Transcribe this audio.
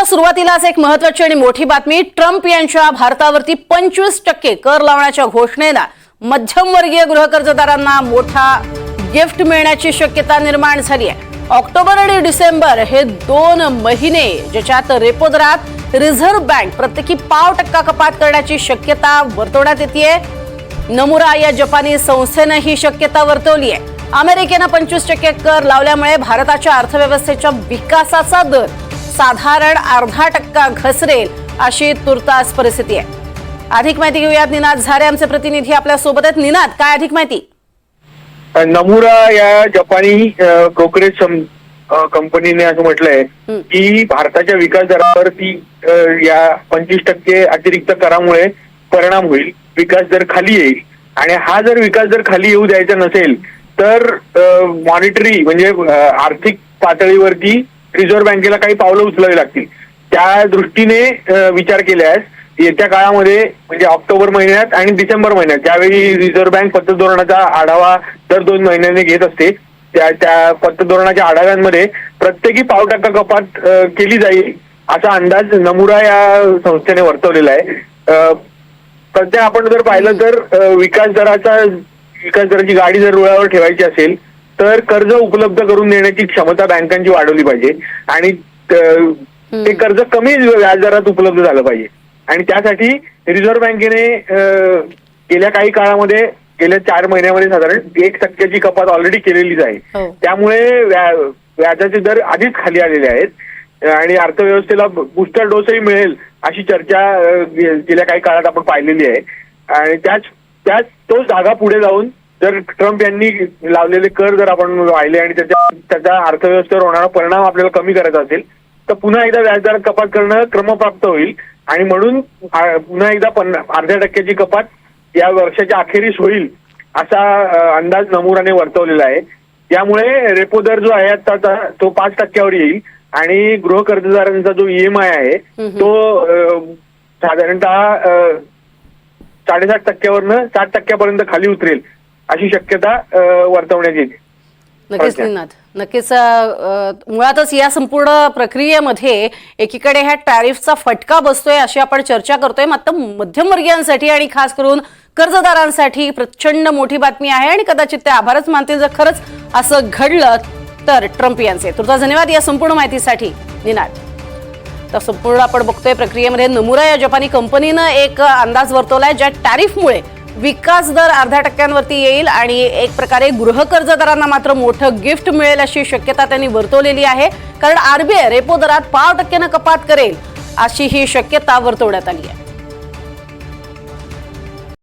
वर्षाच्या सुरुवातीलाच एक महत्वाची आणि मोठी बातमी. ट्रम्प यांच्या भारतावरती पंचवीस टक्के कर लावण्याच्या घोषणेनं मध्यमवर्गीय गृहकर्जदारांना मोठा गिफ्ट मिळण्याची शक्यता निर्माण झाली आहे. ऑक्टोबर आणि डिसेंबर हे दोन महिने ज्याच्यात रेपो दरात रिझर्व्ह बँक प्रत्येकी पाव टक्का कपात करण्याची शक्यता वर्तवण्यात येते नमुरा या जपानी संस्थेनं ही शक्यता वर्तवली आहे. अमेरिकेनं पंचवीस टक्के कर लावल्यामुळे भारताच्या अर्थव्यवस्थेच्या विकासाचा दर साधारण अर्धा टक्का घसरेल अशी तुर्तास परिस्थिती आहे. अधिक माहिती घेऊयात निनाद झारे आमचे प्रतिनिधी आपल्यासोबत आहेत. निनाद काय अधिक माहिती? नमुरा या जपानी ब्रोकरेज कंपनीने असं म्हटलंय. की भारताच्या विकास दरावरती अ, या पंचवीस टक्के अतिरिक्त करामुळे परिणाम होईल विकास दर खाली येईल. आणि हा जर विकास दर खाली येऊ द्यायचा नसेल तर मॉनिटरी म्हणजे आर्थिक पातळीवरती रिझर्व्ह बँकेला काही पावलं उचलावी लागतील. त्या दृष्टीने विचार केल्यास येत्या काळामध्ये म्हणजे ऑक्टोबर महिन्यात आणि डिसेंबर महिन्यात ज्यावेळी रिझर्व्ह बँक पतधोरणाचा आढावा दर दोन महिन्याने घेत असते त्या त्या पतधोरणाच्या आढाव्यांमध्ये प्रत्येकी पाव टक्का कपात केली जाईल असा अंदाज नमुरा या संस्थेने वर्तवलेला आहे. सध्या आपण जर पाहिलं तर विकास दराचा विकास दराची गाडी जर रुळावर ठेवायची असेल तर कर्ज उपलब्ध करून देण्याची क्षमता बँकांची वाढवली पाहिजे. आणि ते कर्ज कमी व्याजदरात उपलब्ध झालं पाहिजे. आणि त्यासाठी रिझर्व्ह बँकेने गेल्या काही काळामध्ये गेल्या चार महिन्यामध्ये साधारण एक टक्क्याची कपात ऑलरेडी केलेलीच आहे. हो. त्यामुळे व्या- व्याजाचे दर आधीच खाली आलेले आहेत. आणि अर्थव्यवस्थेला बुस्टर डोसही मिळेल अशी चर्चा गेल्या काही काळात आपण पाहिलेली आहे. आणि त्याच त्याच तोच धागा पुढे जाऊन जर ट्रम्प यांनी लावलेले कर जर आपण वाहिले आणि त्याच्या त्याचा अर्थव्यवस्थेवर होणारा परिणाम आपल्याला कमी करायचा असेल तर पुन्हा एकदा व्याजदरात कपात करणं क्रमप्राप्त होईल. आणि म्हणून पुन्हा एकदा पन्ना अर्ध्या टक्क्याची कपात या वर्षाच्या अखेरीस होईल असा अंदाज नमुराने वर्तवलेला आहे. त्यामुळे रेपो दर जो आहे आताचा तो पाच टक्क्यावर येईल. आणि गृह कर्जदारांचा जो ईएमआय आहे तो साधारणतः साडेसात टक्क्यावरनं सात टक्क्यापर्यंत खाली उतरेल. अशी शक्यता वर्तवण्यात येते. नक्कीच. निनाद. नक्कीच मुळातच या संपूर्ण प्रक्रियेमध्ये एकीकडे ह्या टॅरिफचा फटका बसतोय अशी आपण चर्चा करतोय. मात्र मध्यमवर्गीयांसाठी आणि खास करून कर्जदारांसाठी प्रचंड मोठी बातमी आहे आणि कदाचित ते आभारच मानतील जर खरंच असं घडलं तर ट्रम्प यांचे. तुर्ता धन्यवाद या संपूर्ण माहितीसाठी. निनाद. तर संपूर्ण आपण बघतोय प्रक्रियेमध्ये नमुरा या जपानी कंपनीनं एक अंदाज वर्तवलाय ज्या टॅरिफमुळे विकास दर अर्ध्या टक्क्यांवरती येईल आणि एक प्रकारे गृहकर्जदारांना मात्र मोठं गिफ्ट मिळेल अशी शक्यता त्यांनी वर्तवलेली आहे. कारण आरबीआय रेपो दरात पाव टक्क्यानं कपात करेल अशी ही शक्यता वर्तवण्यात आली आहे.